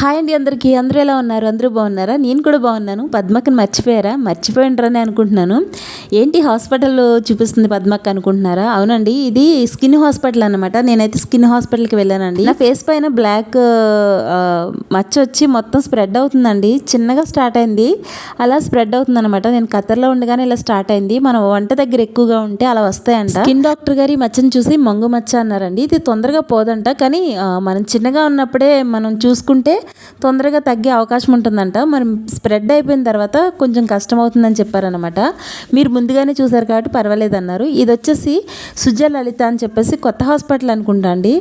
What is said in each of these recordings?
Hi అండి అందరికీ. అందరూ ఎలా ఉన్నారు? అందరూ బాగున్నారా? నేను కూడా బాగున్నాను. పద్మక్కని మర్చిపోయారా? మర్చిపోయిండ్రని అనుకుంటున్నాను. ఏంటి హాస్పిటల్ చూపిస్తుంది పద్మక్క అనుకుంటున్నారా? అవునండి ఇది స్కిన్ హాస్పిటల్ అనమాట నేనైతే స్కిన్ హాస్పిటల్కి వెళ్ళానండి. నా ఫేస్ పైన బ్లాక్ మచ్చ వచ్చి మొత్తం స్ప్రెడ్ అవుతుందండి. చిన్నగా స్టార్ట్ అయింది. అలా స్ప్రెడ్ అవుతుంది అనమాట నేను ఖతర్లో ఉండగానే ఇలా స్టార్ట్ అయింది. మనం వంట దగ్గర ఎక్కువగా ఉంటే అలా వస్తాయంట. స్కిన్ డాక్టర్ గారి మచ్చని చూసి మంగు మచ్చ అన్నారండి. ఇది తొందరగా పోదంట. కానీ మనం చిన్నగా ఉన్నప్పుడే మనం చూసుకుంటే తొందరగా తగ్గే అవకాశం ఉంటుందంట. మరి స్ప్రెడ్ అయిపోయిన తర్వాత కొంచెం కష్టం అవుతుందని చెప్పారనమాట మీరు ముందుగానే చూసారు కాబట్టి పర్వాలేదు అన్నారు ఇది వచ్చేసి సుజ లలిత అని చెప్పేసి కొత్త హాస్పిటల్ అనుకుంటా అండి.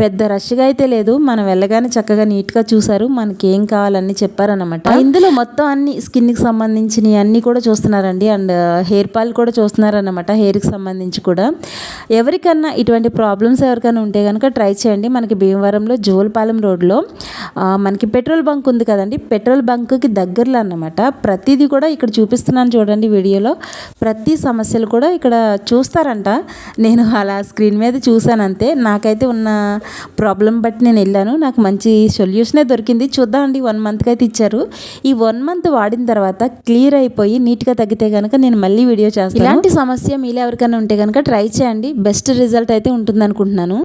పెద్ద రష్గా అయితే లేదు. మనం వెళ్ళగానే చక్కగా నీట్గా చూసారు మనకి ఏం కావాలని చెప్పారనమాట ఇందులో మొత్తం అన్ని స్కిన్కి సంబంధించినవి అన్నీ కూడా చూస్తున్నారండి. అండ్ హెయిర్ పాల్ కూడా చూస్తున్నారనమాట హెయిర్కి సంబంధించి కూడా. ఎవరికన్నా ఇటువంటి ప్రాబ్లమ్స్ ఎవరికైనా ఉంటే కనుక ట్రై చేయండి. మనకి భీమవరంలో జోల్పాలెం రోడ్లో మనకి పెట్రోల్ బంక్ ఉంది కదండి పెట్రోల్ బంక్కి దగ్గరలో అన్నమాట. ప్రతిదీ కూడా ఇక్కడ చూపిస్తున్నాను చూడండి వీడియోలో. ప్రతి సమస్యలు కూడా ఇక్కడ చూస్తారంట. నేను అలా స్క్రీన్ మీద చూశాను అంతే. నాకైతే ఉన్న ప్రాబ్లం బట్టి నేను వెళ్ళాను. నాకు మంచి సొల్యూషనే దొరికింది. చూద్దామండి వన్ మంత్కి అయితే ఇచ్చారు. ఈ వన్ మంత్ వాడిన తర్వాత క్లియర్ అయిపోయి నీట్గా తగ్గితే కనుక నేను మళ్ళీ వీడియో చేస్తాను. ఇలాంటి సమస్య మీలో ఎవరికైనా ఉంటే కనుక ట్రై చేయండి. బెస్ట్ రిజల్ట్ అయితే ఉంటుంది అనుకుంటున్నాను